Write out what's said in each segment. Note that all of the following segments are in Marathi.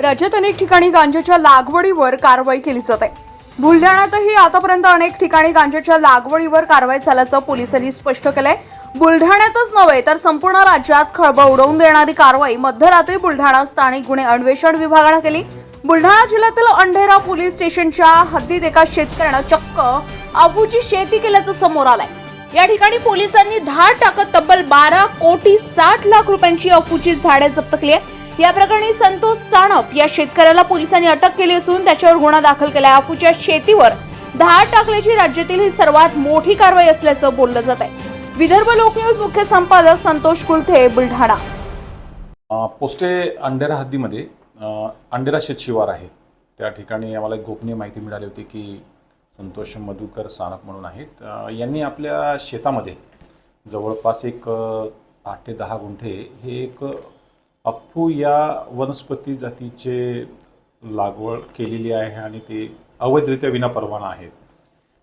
राज्यात अनेक ठिकाणी गांजाच्या लागवडीवर कारवाई केली जाते बुलढाण्यातही आतापर्यंत अनेक ठिकाणी गांजाच्या लागवडीवर कारवाई झाल्याचं पोलिसांनी स्पष्ट केलंय. बुलढाण्यातच नव्हे तर संपूर्ण राज्यात खळबळ उडवून देणारी कारवाई मध्यरात्री बुलढाणा स्थानिक गुन्हे अन्वेषण विभागानं केली. बुलढाणा जिल्ह्यातील अंढेरा पोलीस स्टेशनच्या हद्दीत एका शेतकऱ्यानं चक्क अफूची शेती केल्याचं समोर आलंय. या ठिकाणी पोलिसांनी धाड टाकत तब्बल बारा कोटी साठ लाख रुपयांची अफूची झाडे जप्त केली आहे या प्रकरणी संतोष साणप या शेतकऱ्याला पोलिसांनी अटक केली असून त्याच्यावर गुन्हा दाखल केला आहे अफूच्या शेतीवर धाड टाकल्याची राज्यातील ही सर्वात मोठी कारवाई असल्याचं बोललं जात आहे. विदर्भ लोकन्यूज मुख्य संपादक संतोष कुलथे बुलढाणा. पोस्टे अंडेरा हद्दीमध्ये अ, अंडेरा शेतशिवार आहे. त्या ठिकाणी आम्हाला एक गोपनीय माहिती मिळाली होती की संतोष मधुकर सानप म्हणून आहेत. यांनी आपल्या शेतामध्ये जवळपास एक आठ ते दहा गुंठे हे एक अप्पू या वनस्पती जातीचे लागवड केलेली आहे आणि ते अवैधरित्या विनापरवाना आहेत.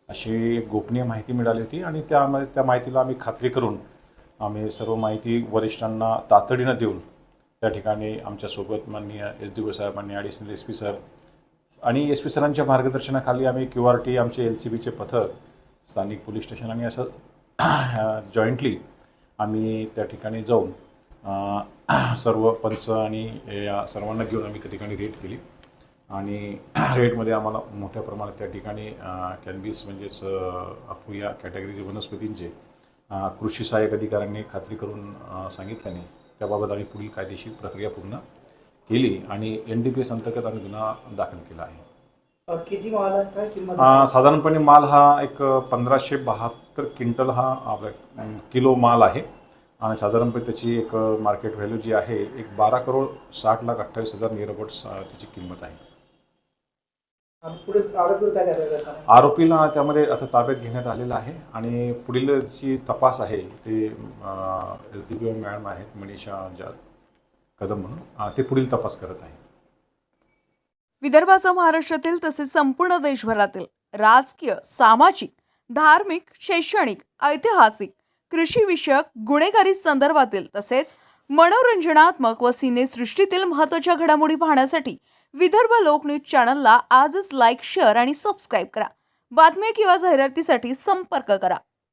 अशी गोपनीय माहिती मिळाली होती आणि त्यामध्ये त्या माहितीला आम्ही खात्री करून आम्ही सर्व माहिती वरिष्ठांना तातडीनं देऊन त्या ठिकाणी आमच्यासोबत माननीय एस डी ओ साहेब ॲडिशनल एस पी सर आणि एस पी सरांच्या मार्गदर्शनाखाली आम्ही क्यू आर टी आमचे एल सी बीचे पथक स्थानिक पोलीस स्टेशन आणि असं जॉईंटली आम्ही त्या ठिकाणी जाऊन सर्व पंच आणि या सर्वांना घेऊन आम्ही त्या ठिकाणी रेट केली. आणि रेटमध्ये आम्हाला मोठ्या प्रमाणात त्या ठिकाणी कॅनबिस म्हणजेच अफू या कॅटेगरीचे वनस्पतींचे कृषी सहाय्यक अधिकाऱ्यांनी खात्री करून सांगितल्याने त्याबाबत आम्ही पुढील कायदेशीर प्रक्रिया पूर्ण केली आणि एन डी पी एस अंतर्गत आम्ही गुन्हा दाखल केला आहे. साधारणपणे माल हा एक पंधराशे बहात्तर क्विंटल हा आपला किलो माल आहे. आणि साधारणपणे त्याची एक मार्केट व्हॅल्यू जी आहे एक बारा करोड साठ लाख अठ्ठावीस हजार नियरबट्स त्याची किंमत आहे? आरोपीला त्यामध्ये आता ताब्यात घेण्यात आलेलं आहे आणि पुढील जी तपास आहे ते एस डी बी मॅडम आहेत मनीषा जाद कदम म्हणून ते पुढील तपास करत आहे विदर्भासह महाराष्ट्रातील तसेच संपूर्ण देशभरातील राजकीय सामाजिक धार्मिक शैक्षणिक ऐतिहासिक कृषीविषयक गुन्हेगारी संदर्भातील तसेच मनोरंजनात्मक व सिनेसृष्टीतील महत्त्वाच्या घडामोडी पाहण्यासाठी विदर्भ लोकन्यूज चॅनलला आजच लाईक शेअर आणि सबस्क्राईब करा. बातम्या किंवा जाहिरातीसाठी संपर्क करा.